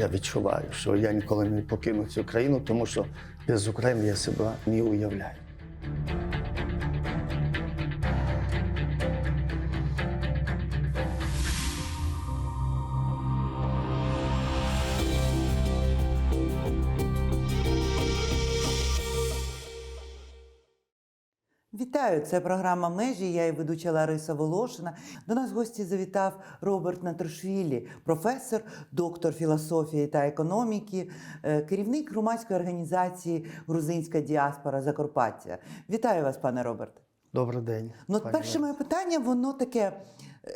Я відчуваю, що я ніколи не покину цю країну, тому що без України я себе не уявляю. Вітаю! Це програма Межі. Я і ведуча Лариса Волошина. До нас в гості завітав Роберт Натрошвілі, професор, доктор філософії та економіки, е, керівник громадської організації Грузинська діаспора Закарпаття. Вітаю вас, пане Роберте. Добрий день. Ну, перше моє питання, воно таке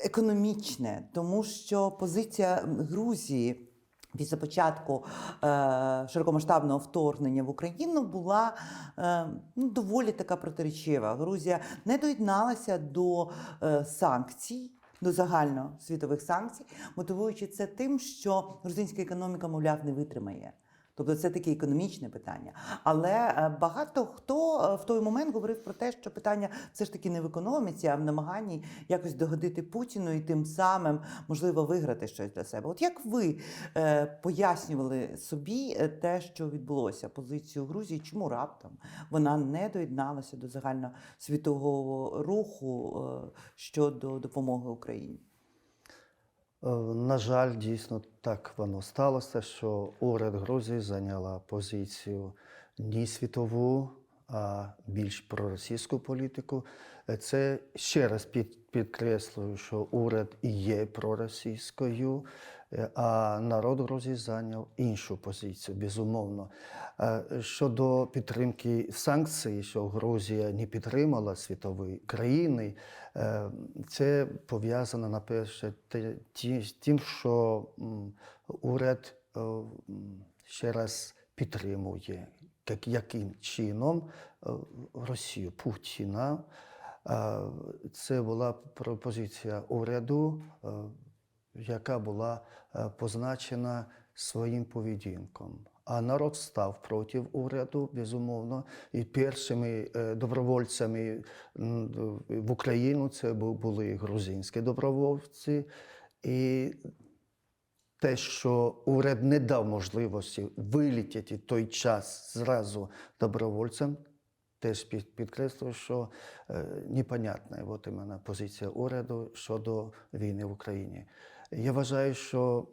економічне, тому що позиція Грузії. Після початку е, широкомасштабного вторгнення в Україну була е, ну, доволі така протиречива. Грузія не доєдналася до е, санкцій, до загальносвітових санкцій, мотивуючи це тим, що грузинська економіка, мовляв, не витримає. Тобто це таке економічне питання. Але е, багато хто е, в той момент говорив про те, що питання все ж таки не в економіці, а в намаганні якось догодити Путіну і тим самим можливо виграти щось для себе. От як ви е, пояснювали собі те, що відбулося, позицію Грузії, чому раптом вона не доєдналася до загальносвітового руху щодо допомоги Україні? Е, На жаль, дійсно так воно сталося, що уряд Грузії зайняла позицію не світову, а більш проросійську політику. Е, Це ще раз під, підкреслюю, що уряд і є проросійською, а народ Грузії зайняв іншу позицію, безумовно. Е, Щодо підтримки санкцій, що Грузія не підтримала світові країни, е, це пов'язано на перше ті- тим, що уряд е, ще раз підтримує, яким чином е, Росію Путіна. Е, Це була пропозиція уряду, е, яка була е, позначена своїм поведінком. А народ став проти уряду, безумовно. І першими е, добровольцями в Україну це були грузинські добровольці. І те, що уряд не дав можливості вилітіти той час зразу добровольцям, теж під- підкреслюю, що е, непонятна от позиція уряду щодо війни в Україні. Я вважаю, що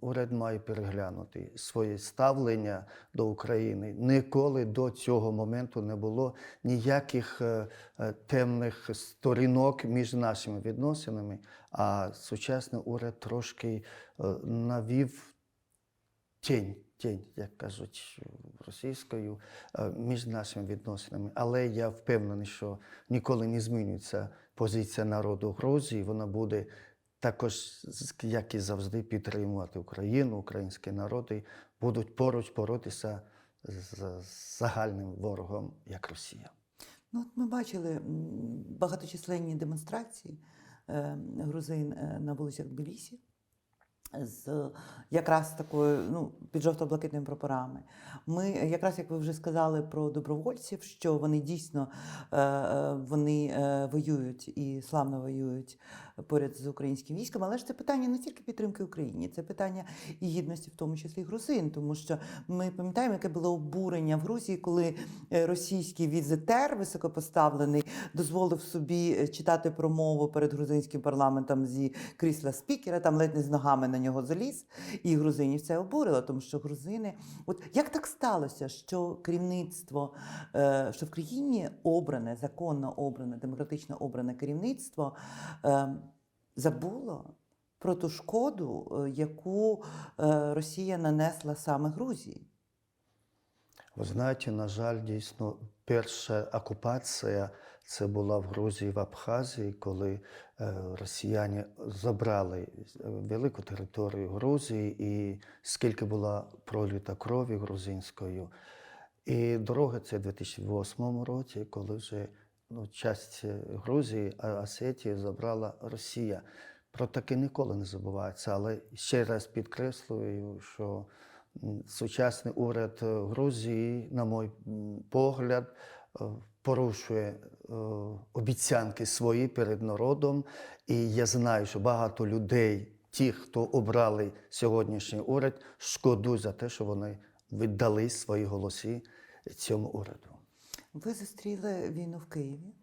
уряд має переглянути своє ставлення до України. Ніколи до цього моменту не було ніяких е, е, темних сторінок між нашими відносинами, а сучасний уряд трошки е, навів тінь, тінь, як кажуть російською, між нашими відносинами. Але я впевнений, що ніколи не змінюється позиція народу Грузії. Вона буде також, як і завжди, підтримувати Україну, українські народи будуть поруч боротися з загальним ворогом, як Росія. Ну, от ми бачили багаточисленні демонстрації е, грузин е, на вулицях Тбілісі з якраз такою ну, під жовто-блакитними прапорами. Ми, якраз як ви вже сказали про добровольців, що вони дійсно е, е, вони е, воюють і славно воюють поряд з українським військом, але ж це питання не тільки підтримки Україні, це питання і гідності, в тому числі грузин, тому що ми пам'ятаємо, яке було обурення в Грузії, коли російський візитер високопоставлений дозволив собі читати промову перед грузинським парламентом зі крісла спікера, там ледь не з ногами на нього заліз, і грузинів це обурило, тому що грузини, от як так сталося, що керівництво, е, що в країні обране, законно обране, демократично обране керівництво е, забуло про ту шкоду, е, яку Росія нанесла саме Грузії. Ви знаєте, на жаль, дійсно, перша окупація це була в Грузії, в Абхазії, коли е, росіяни забрали е, велику територію Грузії і скільки була проліта крові грузинською. І друге, це в 2008 році, коли вже ну, часть Грузії, а Осетії забрала Росія. Про таке ніколи не забувається. Але ще раз підкреслюю, що сучасний уряд е, Грузії, на мій погляд, е, порушує е, обіцянки свої перед народом. І я знаю, що багато людей ті, хто обрали сьогоднішній уряд, шкодують за те, що вони віддали свої голоси цьому уряду. Ви зустріли війну в Києві.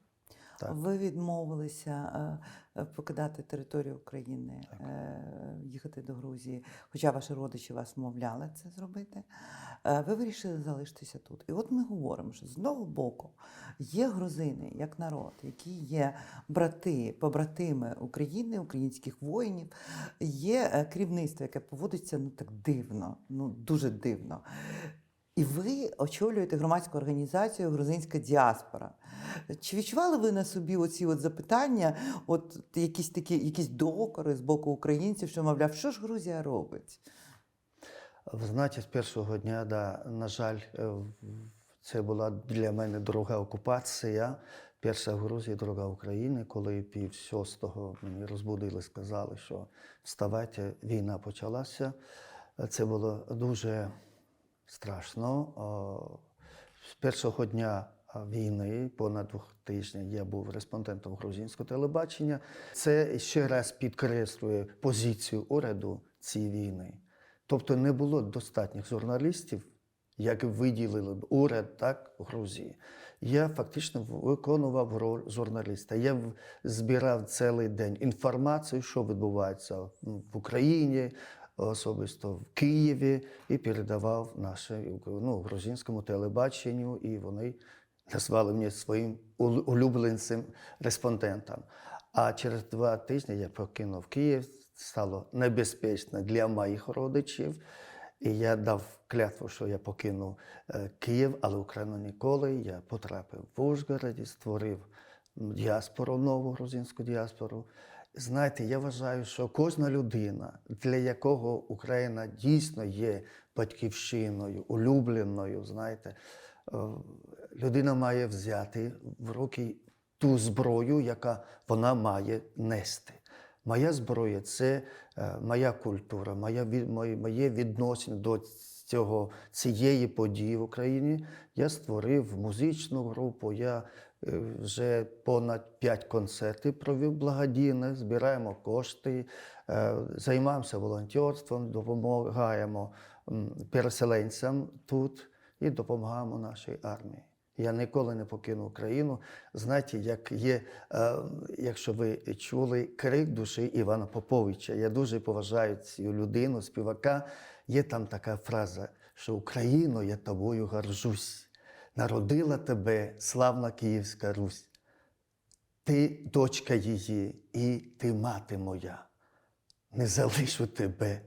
Так. Ви відмовилися е, покидати територію України, е, їхати до Грузії, хоча ваші родичі вас вмовляли це зробити. Е, ви вирішили залишитися тут. І от ми говоримо, що з одного боку є грузини як народ, які є брати, побратими України, українських воїнів, є е, керівництво, яке поводиться ну так дивно, ну дуже дивно. І ви очолюєте громадську організацію Грузинська діаспора. Чи відчували ви на собі оці от запитання, от якісь такі, якісь докори з боку українців, що мовляв, що ж Грузія робить? Ви знаєте, з першого дня, да, на жаль, е, це була для мене друга окупація. Перша в Грузії, друга в Україні. Коли пів шостого мені розбудили, сказали, що вставайте, війна почалася. Це було дуже страшно. З першого дня війни, понад двох тижнів, я був респондентом грузинського телебачення. Це ще раз підкреслює позицію уряду цієї війни. Тобто не було достатніх журналістів, як виділили б уряд так, Грузії. Я фактично виконував роль журналіста. Я збирав цілий день інформацію, що відбувається в Україні, особисто в Києві, і передавав нашому ну, грузинському телебаченню, і вони назвали мене своїм улюбленцем респондентом. А через два тижні я покинув Київ, стало небезпечно для моїх родичів. І я дав клятву, що я покину е, Київ, але Україну ніколи. Я потрапив в Ужгороді, створив діаспору, нову грузинську діаспору. Знаєте, я вважаю, що кожна людина, для якого Україна дійсно є батьківщиною, улюбленою, знаєте, е, людина має взяти в руки ту зброю, яка вона має нести. Моя зброя це е, моя культура, моя, моє, відношення до цього, цієї події в Україні. Я створив музичну групу, я вже понад п'ять концертів провів благодійних, збираємо кошти, е, займаємося волонтерством, допомагаємо переселенцям тут і допомагаємо нашій армії. Я ніколи не покину Україну. Знаєте, як є, е, якщо ви чули крик душі Івана Поповича, я дуже поважаю цю людину, співака. Є там така фраза, що Україно, я тобою горжусь. Народила тебе славна Київська Русь. Ти дочка її, і ти мати моя. Не залишу тебе,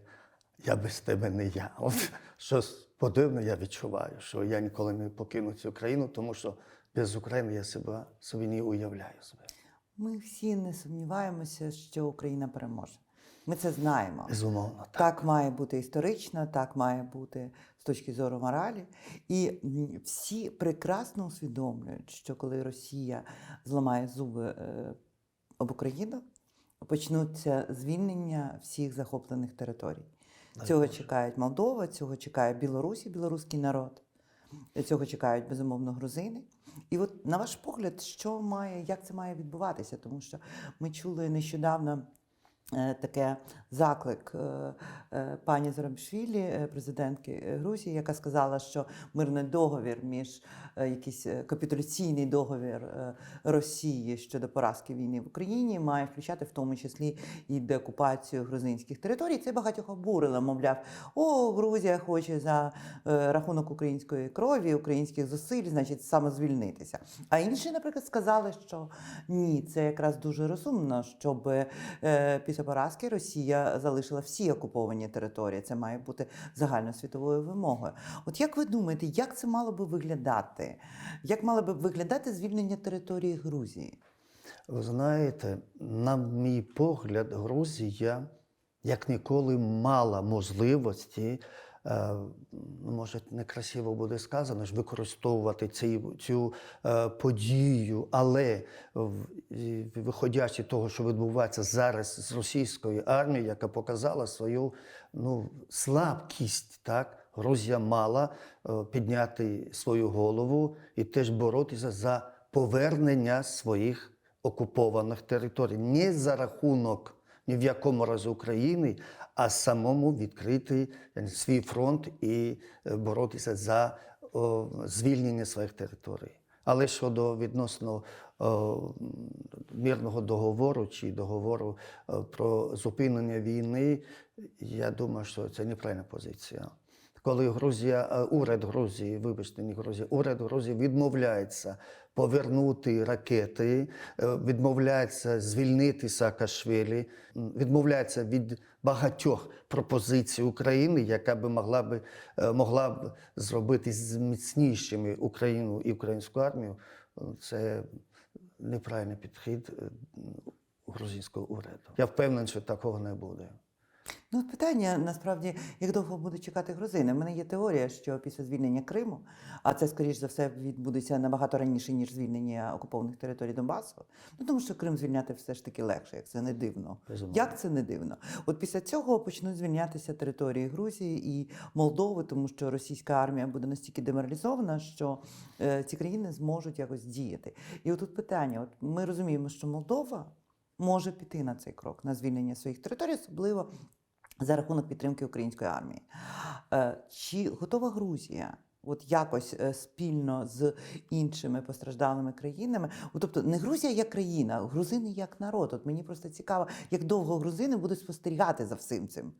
я без тебе не я. От щось подивне я відчуваю, що я ніколи не покину цю країну, тому що без України я себе собі не уявляю себе. Ми всі не сумніваємося, що Україна переможе. Ми це знаємо. Безумовно, так. Так має бути історично, так має бути з точки зору моралі. І всі прекрасно усвідомлюють, що коли Росія зламає зуби е, об Україну, почнуться звільнення всіх захоплених територій. Цього чекають Молдова, цього чекає Білорусь і білоруський народ. Цього чекають безумовно грузини. І от на ваш погляд, що має, як це має відбуватися? Тому що ми чули нещодавно таке заклик е, е, пані Зарамшвілі, е, президентки е, Грузії, яка сказала, що мирний договір між е, якийсь е, капітуляційний договір е, Росії щодо поразки війни в Україні має включати в тому числі і деокупацію грузинських територій. Це багатьох обурило. Мовляв, о, Грузія хоче за е, рахунок української крові, українських зусиль, значить, самозвільнитися. А інші, наприклад, сказали, що ні, це якраз дуже розумно, щоб е, після поразки Росія залишила всі окуповані території. Це має бути загальносвітовою вимогою. От як ви думаєте, як це мало би виглядати? Як мало би виглядати звільнення території Грузії? Ви знаєте, на мій погляд, Грузія як ніколи мала можливості, може, некрасиво буде сказано, ж використовувати цю, цю е, подію, але виходячи того, що відбувається зараз з російською армією, яка показала свою ну, слабкість, так? Грузія мала е, підняти свою голову і теж боротися за повернення своїх окупованих територій. Не за рахунок ні в якому разі України, а самому відкрити е, свій фронт і е, боротися за звільнення своїх територій. Але щодо відносно мирного договору чи договору е, про зупинення війни, я думаю, що це неправильна позиція. Коли Грузія, уряд Грузії, вибачте, не Грузія, уряд Грузії відмовляється повернути ракети, відмовляється звільнити Саакашвілі, відмовляється від багатьох пропозицій України, яка би могла би е, могла б зробити зміцнішими Україну і українську армію. е, Це неправильний підхід е, грузинського уряду. Я впевнений, що такого не буде. Ну, от питання насправді, як довго будуть чекати грузини. У мене є теорія, що після звільнення Криму, а це, скоріш за все, відбудеться набагато раніше, ніж звільнення окупованих територій Донбасу. Ну тому що Крим звільняти все ж таки легше, як це не дивно. Безумовно. Як це не дивно? От після цього почнуть звільнятися території Грузії і Молдови, тому що російська армія буде настільки деморалізована, що е, ці країни зможуть якось діяти. І отут питання: от ми розуміємо, що Молдова може піти на цей крок на звільнення своїх територій, особливо за рахунок підтримки української армії. Е, Чи готова Грузія? От якось е, спільно з іншими постраждалими країнами, тобто не Грузія як країна, грузини як народ. От мені просто цікаво, як довго грузини будуть спостерігати за всім цим,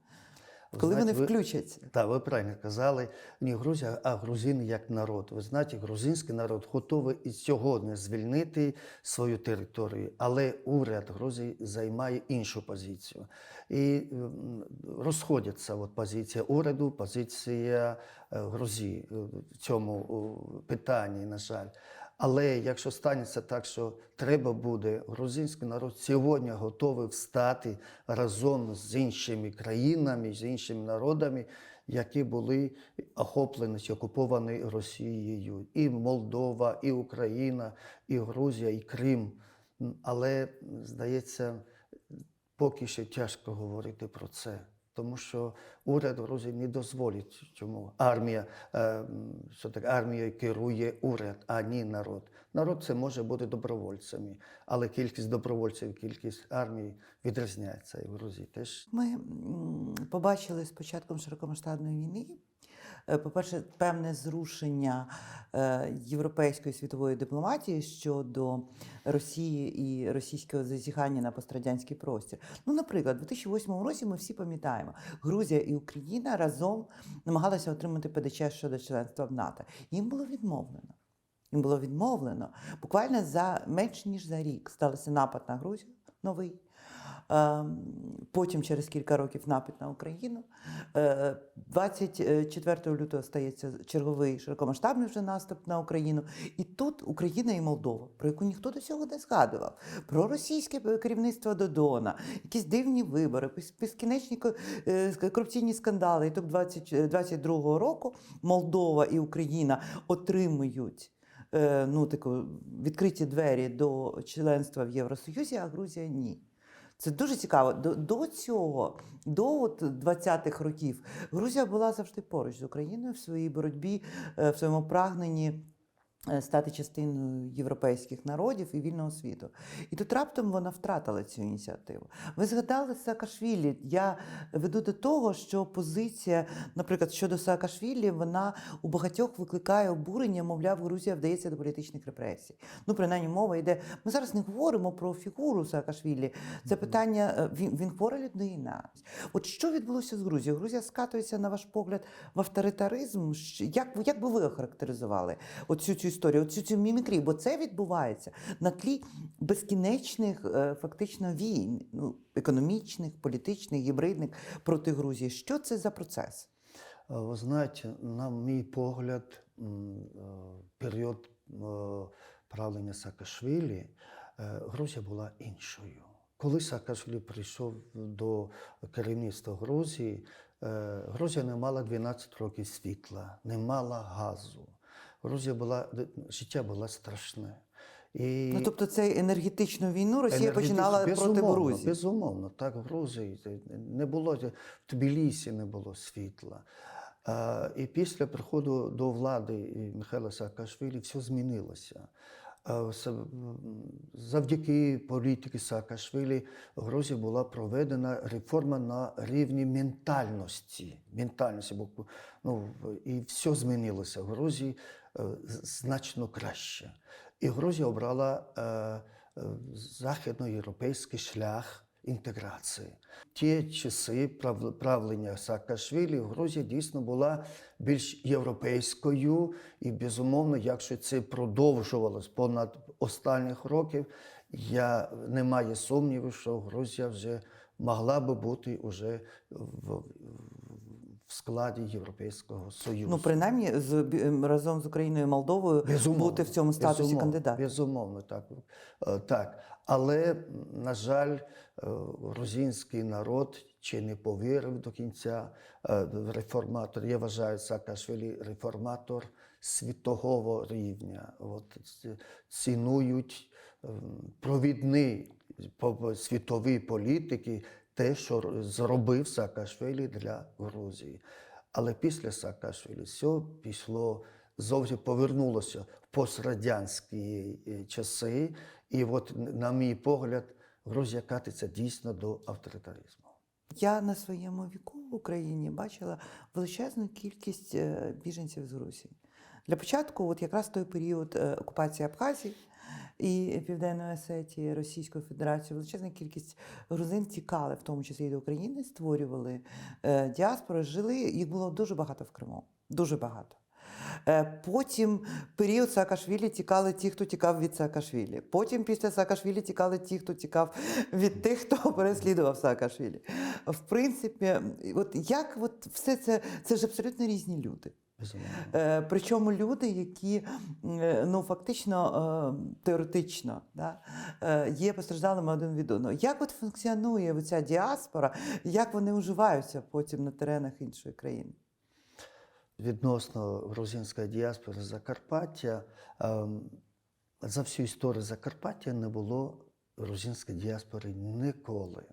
коли Знаєте, вони ви- включаться. Так, ви правильно казали, не Грузія, а грузини як народ. Ви знаєте, грузинський народ готовий і сьогодні звільнити свою територію, але уряд Грузії займає іншу позицію. І розходяться от позиція уряду, позиція е, Грузії в цьому питанні, на жаль. Але якщо станеться так, що треба буде, грузинський народ сьогодні готовий встати разом з іншими країнами, з іншими народами, які були охоплені чи окуповані Росією. І Молдова, і Україна, і Грузія, і Крим. Але, здається, поки що тяжко говорити про це. Тому що уряд Грузії не дозволить чому армія, е, що так армією керує уряд, а не народ. Народ це може бути добровольцями, але кількість добровольців, кількість армії відрізняється і в Грузії теж. Ми побачили з початком широкомасштабної війни, е, по-перше, певне зрушення е, європейської світової дипломатії щодо Росії і російського зазіхання на пострадянський простір. Ну, наприклад, у 2008 році ми всі пам'ятаємо, Грузія і Україна разом намагалися отримати ПДЧ щодо членства в НАТО. Їм було відмовлено. Їм було відмовлено. Буквально за менш ніж за рік стався напад на Грузію новий. Ем, Потім через кілька років напад на Україну. Е, 24 лютого стається черговий широкомасштабний вже наступ на Україну. І тут Україна і Молдова, про яку ніхто до цього не згадував. Про російське керівництво Додона, якісь дивні вибори, безкінечні е, корупційні скандали. І тут 2022 року Молдова і Україна отримують е, ну, таку, відкриті двері до членства в Євросоюзі, а Грузія ні. Це дуже цікаво. До, до цього, до от 20-х років, Грузія була завжди поруч з Україною в своїй боротьбі, е, в своєму прагненні стати частиною європейських народів і вільного світу. І тут раптом вона втратила цю ініціативу. Ви згадали Саакашвілі. Я веду до того, що позиція, наприклад, щодо Саакашвілі, вона у багатьох викликає обурення, мовляв, Грузія вдається до політичних репресій. Ну, принаймні, мова йде. Ми зараз не говоримо про фігуру Саакашвілі. Це питання, е, він, він хвора людина. От що відбулося з Грузією? Грузія скатується, на ваш погляд, в авторитаризм. Як, як би ви охарактеризували оцю цю історію, оцю цю мімікрію? Бо це відбувається на тлі безкінечних е, фактично війн, ну, економічних, політичних, гібридних проти Грузії. Що це за процес? Е, Ви знаєте, на мій погляд, е, період правлення Саакашвілі, Грузія була іншою. Коли Саакашвілі прийшов до керівництва Грузії, Грузія не мала 12 років світла, не мала газу. Грузія була, життя було страшне. І... Ну тобто, цей енергетичну війну Росія починала проти Грузії. Безумовно, так, в Грузії не було в Тбілісі не було світла. А, і після приходу до влади Михайла Саакашвілі все змінилося. Е, Завдяки політики Саакашвілі в Грузії була проведена реформа на рівні ментальності. ментальності бо, ну, і все змінилося в Грузії е, значно краще. І Грузія обрала е, е, західноєвропейський шлях інтеграції. Ті часи прав- правлення Саакашвілі в Грузії дійсно була більш європейською, і безумовно, якщо це продовжувалось понад останніх років, я не маю сумніву, що Грузія вже могла би бути уже в, в складі Європейського Союзу. Ну, принаймні, з, ем, разом з Україною і Молдовою Безумовно, бути в цьому статусі безумовно, кандидата. Безумовно, так. Е, так. Але, на жаль, е, грузинський народ чи не повірив до кінця е, реформатор. Я вважаю Саакашвілі реформатор світового рівня. От, цінують ем, провідні світові політики те, що зробив Саакашвілі для Грузії. Але після Саакашвілі все пішло зовсім повернулося в пострадянські е, часи. І от, на мій погляд, Грузія катиться дійсно до авторитаризму. Я на своєму віку в Україні бачила величезну кількість е, біженців з Грузії. Для початку, от якраз той період е, окупації Абхазії і Південної Осетії, Російської Федерації, величезна кількість грузин тікали, в тому числі і до України, створювали е, діаспори, жили. Їх було дуже багато в Криму. Дуже багато. Е, Потім період Саакашвілі тікали ті, хто тікав від Саакашвілі. Потім після Саакашвілі тікали ті, хто тікав від тих, хто переслідував Саакашвілі. В принципі, от як от все це, це ж абсолютно різні люди. Безумовно. Е, Причому люди, які е, ну фактично е, теоретично да, є постраждалими один від одного. Як от функціонує ця діаспора, як вони уживаються потім на теренах іншої країни? Відносно грузинської діаспори Закарпаття, ем, за всю історію Закарпаття не було грузинської діаспори ніколи.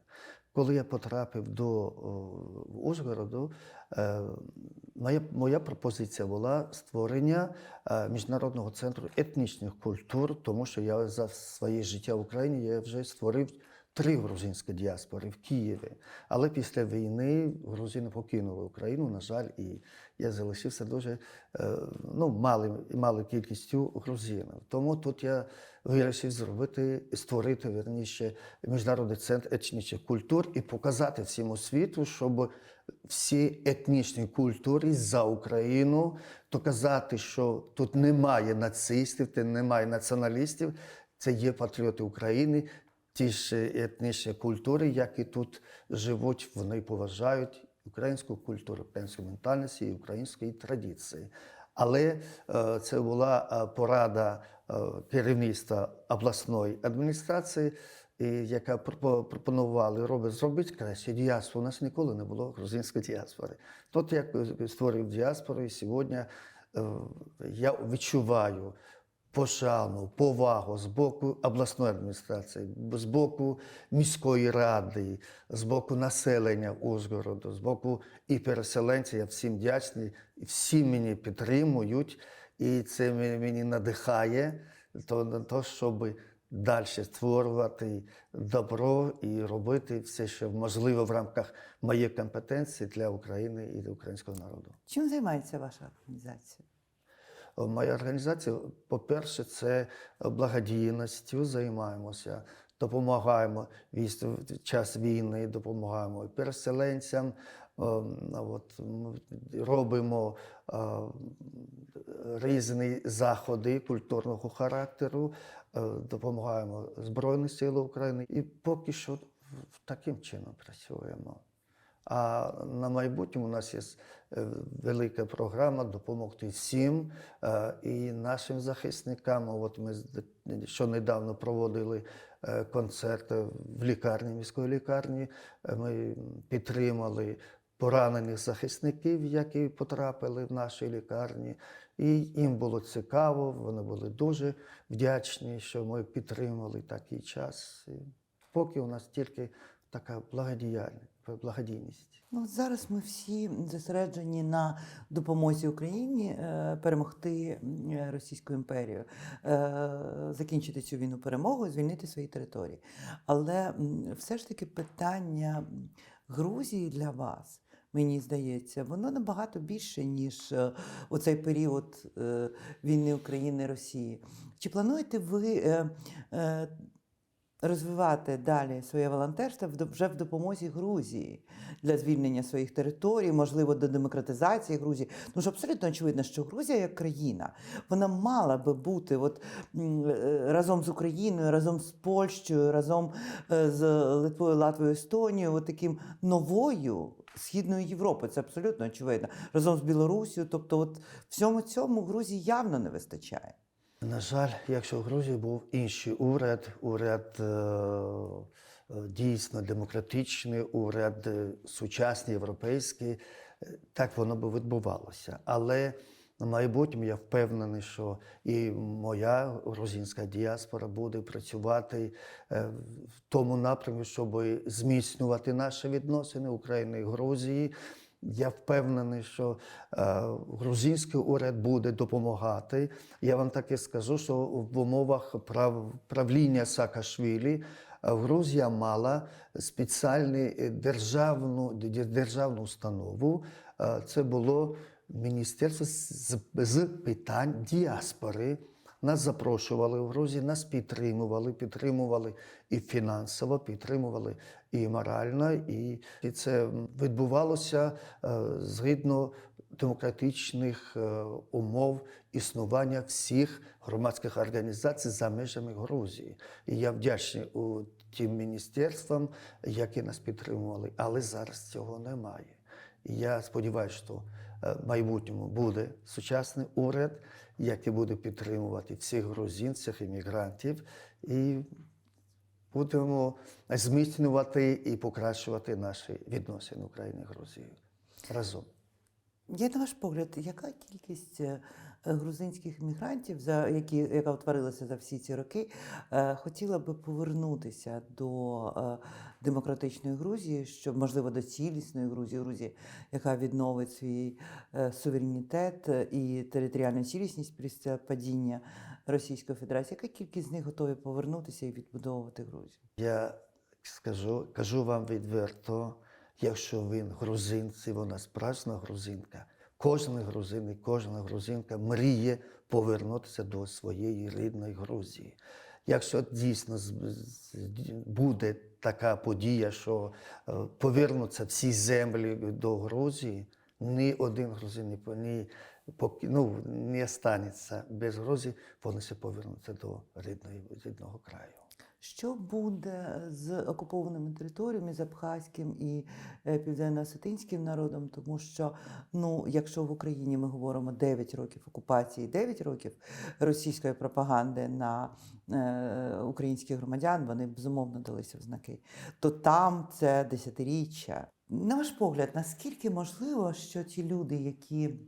Коли я потрапив до Ужгороду, е, моя, моя пропозиція була створення е, міжнародного центру етнічних культур, тому що я за своє життя в Україні я вже створив три грузинські діаспори в Києві. Але після війни грузини покинули Україну, на жаль, і я залишився дуже е, ну, малим, малою кількістю грузинів. Тому тут я вирішив зробити, створити верніше міжнародний центр етнічних культур і показати всьому світу, щоб всі етнічні культури за Україну, доказати, що тут немає нацистів, немає націоналістів, це є патріоти України. Ті ж етнічні культури, які тут живуть, вони поважають українську культуру, українську ментальність і українські традиції. Але е, це була е, порада е, керівництва обласної адміністрації, яка пропонувала робить зробити краще діаспору. У нас ніколи не було грузинської діаспори. Тут я створив діаспору, і сьогодні я відчуваю пошану, повагу з боку обласної адміністрації, з боку міської ради, з боку населення Ужгороду, з боку і переселенців. Я всім вдячний, всі мене підтримують, і це мені надихає то, на те, щоб далі створювати добро і робити все, що можливо в рамках моєї компетенції для України і для українського народу. Чим займається ваша організація? Моя організація, по-перше, це благодійністю займаємося, допомагаємо в час війни, допомагаємо переселенцям. ем, От, робимо е, різні заходи культурного характеру, е, допомагаємо Збройним силам України і поки що таким чином працюємо. А на майбутнє у нас є е, велика програма допомогти всім е, і нашим захисникам. От ми що недавно проводили е, концерт в лікарні, міської лікарні. Ми підтримали поранених захисників, які потрапили в наші лікарні. І їм було цікаво, вони були дуже вдячні, що ми підтримали такий час. І поки у нас тільки така благодіяльність, благодійність. Ну, от зараз ми всі зосереджені на допомозі Україні е, перемогти е, Російську імперію, е, закінчити цю війну перемогою, звільнити свої території. Але все ж таки питання Грузії для вас. Мені здається, воно набагато більше, ніж е, оцей період війни України і Росії. Чи плануєте ви розвивати далі своє волонтерство вже в допомозі Грузії для звільнення своїх територій, можливо, до демократизації Грузії. Тому що абсолютно очевидно, що Грузія як країна, вона мала би бути от, е, разом з Україною, разом з Польщею, разом е, з Литвою, Латвією, Естонією, от таким новою Східною Європою. Це абсолютно очевидно. Разом з Білорусією. Тобто, от всьому цьому Грузії явно не вистачає. На жаль, якщо в Грузії був інший уряд, уряд е, е, дійсно демократичний, уряд е, сучасний, європейський, так воно би відбувалося. Але на майбутньому я впевнений, що і моя грузинська діаспора буде працювати в тому напрямку, щоб зміцнювати наші відносини України і Грузії. Я впевнений, що е, грузинський уряд буде допомагати. Я вам таки скажу, що в умовах прав, правління Саакашвілі е, Грузія мала спеціальну державну, державну установу. Е, Це було Міністерство з, з питань діаспори. Нас запрошували в Грузію, нас підтримували, підтримували і фінансово, підтримували і морально. І, це відбувалося е, згідно демократичних е, умов існування всіх громадських організацій за межами Грузії. І я вдячний у тим міністерствам, які нас підтримували, але зараз цього немає. І я сподіваюся, що майбутньому буде сучасний уряд, який буде підтримувати всіх грузинців, іммігрантів, і будемо зміцнювати і покращувати наші відносини України і Грузії разом. Є на ваш погляд, яка кількість е, е, грузинських мігрантів, за які, яка утворилася за всі ці роки, е, хотіла би повернутися до демократичної Грузії, щоб можливо до цілісної Грузії, Грузії, яка відновить свій суверенітет і територіальну цілісність після падіння Російської Федерації? Яка кількість з них готові повернутися і відбудовувати Грузію? Я скажу, кажу вам відверто, якщо він грузинці, вона справжня грузинка. Кожен грузин і кожна грузинка мріє повернутися до своєї рідної Грузії. Якщо дійсно буде така подія, що е, повернуться всі землі до Грузії, ні один грузин не ну, не останеться без Грузії, вони все повернуться до рідної, рідного краю. Що буде з окупованими територіями, з абхазьким і е, південно-осетинським народом? Тому що, ну, якщо в Україні ми говоримо 9 років окупації, 9 років російської пропаганди на е, українських громадян, вони безумовно далися в знаки, то там це десятиріччя. На ваш погляд, наскільки можливо, що ті люди, які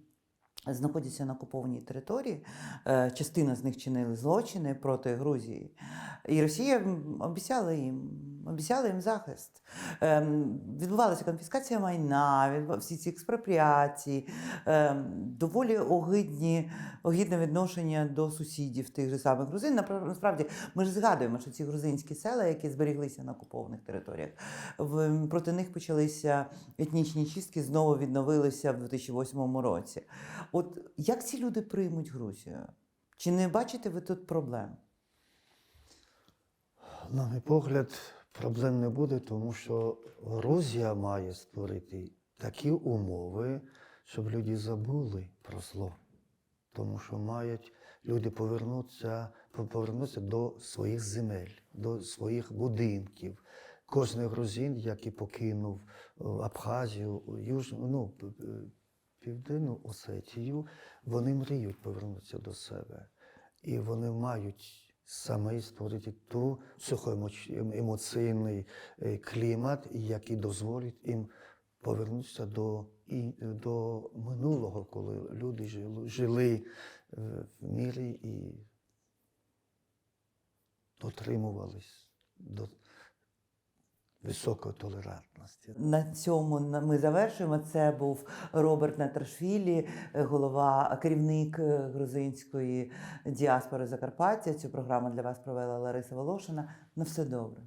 знаходяться на окупованій території, е, частина з них чинили злочини проти Грузії. І Росія обіцяла їм, обіцяла їм захист. Ем, Відбувалася конфіскація майна, всі ці експропріації, ем, доволі огидні, огидне відношення до сусідів тих же самих грузин. Насправді, ми ж згадуємо, що ці грузинські села, які зберіглися на окупованих територіях, проти них почалися етнічні чистки, знову відновилися в 2008 році. От як ці люди приймуть Грузію? Чи не бачите ви тут проблем? На мій погляд, проблем не буде, тому що Грузія має створити такі умови, щоб люди забули про зло. Тому що мають люди повернутися, повернутися до своїх земель, до своїх будинків. Кожен грузин, який покинув е, Абхазію, Южну, ну, п- Південну Осетію, вони мріють повернутися до себе. І вони мають саме створити ту психоемоційний е, клімат, який дозволить їм повернутися до, і, до минулого, коли люди жили, жили е, в мірі і дотримувались до високої толерантності. На цьому ми завершуємо. Це був Роберт Натрашвілі, е, голова, керівник е, грузинської діаспори Закарпаття. Цю програму для вас провела Лариса Волошина. На все добре.